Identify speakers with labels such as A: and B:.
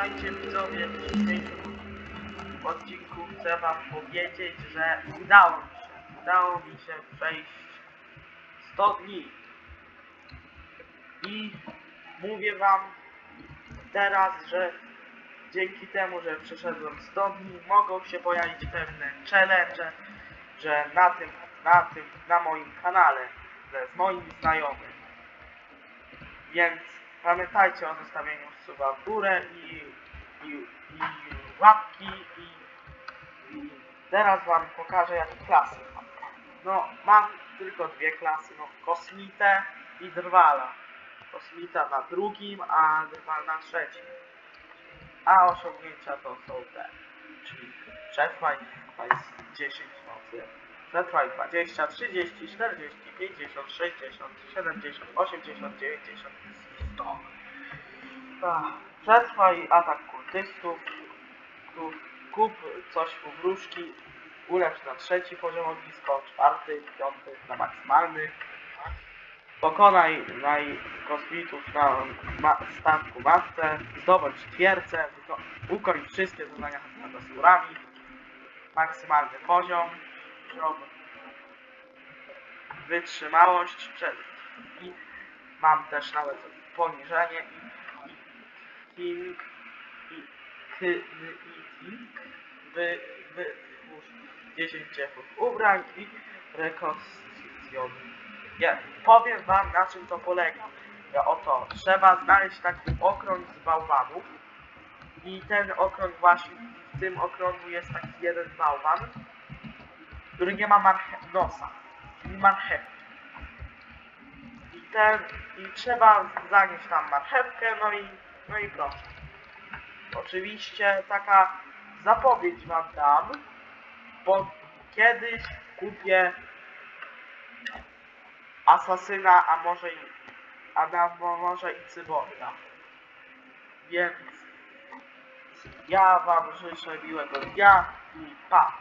A: Słuchajcie widzowie, w dzisiejszym odcinku chcę wam powiedzieć, że udało mi się, udało mi się przejść 100 dni. I mówię wam teraz, że dzięki temu, że przeszedłem 100 dni, mogą się pojawić pewne challenge, że na tym, na tym, na moim kanale, z moimi znajomymi. Więc pamiętajcie o zostawieniu suba w górę i, i, i łapki i, i teraz wam pokażę jakie klasy mam. No mam tylko dwie klasy, no kosmitę i drwala. Kosmita na drugim, a drwal na trzecim. A osiągnięcia to są te, czyli przetrwaj to jest 10 nocy. Przetrwaj 20, 30, 40, 50, 60, 70, 80, 90, 100. Ach, Przetrwaj atak kultystów. Tu kup coś u wróżki. Ulepsz na trzeci poziom ognisko, czwarty, piąty na maksymalny. Pokonaj naj kosmitów na ma statku matce. Zdobądź twierdzę. Ukończ wszystkie zadania nad skórami. Maksymalny poziom. Wytrzymałość przed i mam też nawet poniżenie i king i k i king wy wytwórz 10 ciepłych ubrań i rekonstrukcjon. Ja powiem wam na czym to polega. Ja, oto trzeba znaleźć taki okrąg z bałwanów i ten okrąg właśnie w tym okrągu jest taki jeden bałwan który nie ma marche- nosa, czyli marchewki. I ten, i trzeba zanieść tam marchewkę, no i, no i proszę. Oczywiście taka zapowiedź wam dam, bo kiedyś kupię asasyna, a może i, a na, mo- może i cyborga. Więc ja wam życzę miłego dnia i pa!